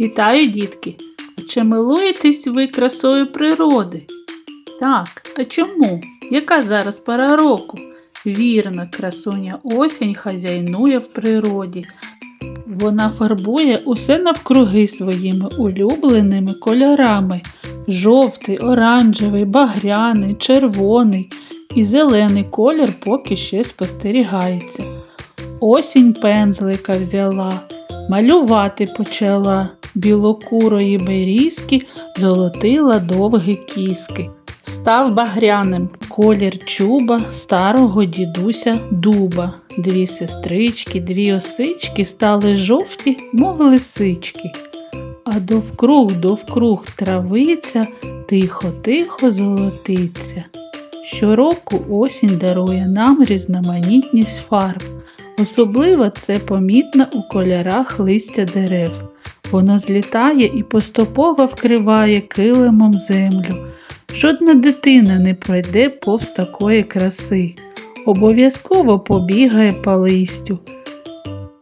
Вітаю, дітки! Чи милуєтесь ви красою природи? Так, а чому? Яка зараз пора року? Вірно, красуня осінь хазяйнує в природі. Вона фарбує усе навкруги своїми улюбленими кольорами: жовтий, оранжевий, багряний, червоний і зелений колір поки ще спостерігається. Осінь пензлика взяла, малювати почала, білокурої берізки золотила довгі кіски. Став багряним колір чуба старого дідуся дуба. Дві сестрички, дві осички стали жовті, мов лисички. А довкруг, довкруг травиця тихо-тихо золотиться. Щороку осінь дарує нам різноманітність фарб. Особливо це помітно у кольорах листя дерев. Воно злітає і поступово вкриває килимом землю. Жодна дитина не пройде повз такої краси. Обов'язково побігає по листю,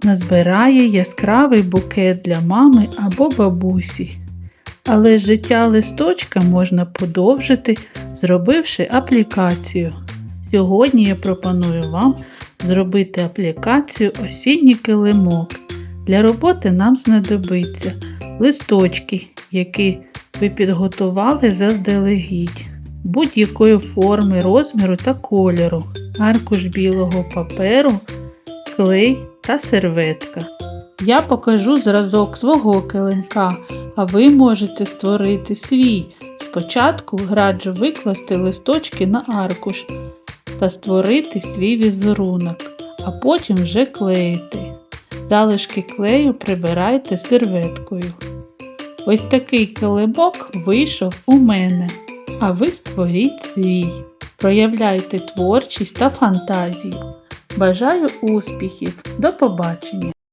назбирає яскравий букет для мами або бабусі. Але життя листочка можна подовжити, зробивши аплікацію. Сьогодні я пропоную вам зробити аплікацію осінній килимок. Для роботи нам знадобиться листочки, які ви підготували заздалегідь, будь-якої форми, розміру та кольору, аркуш білого паперу, клей та серветка. Я покажу зразок свого килимка, а ви можете створити свій. Спочатку раджу викласти листочки на аркуш та створити свій візерунок, а потім вже клеїти. Залишки клею прибирайте серветкою. Ось такий килимок вийшов у мене, а ви створіть свій. Проявляйте творчість та фантазію. Бажаю успіхів! До побачення!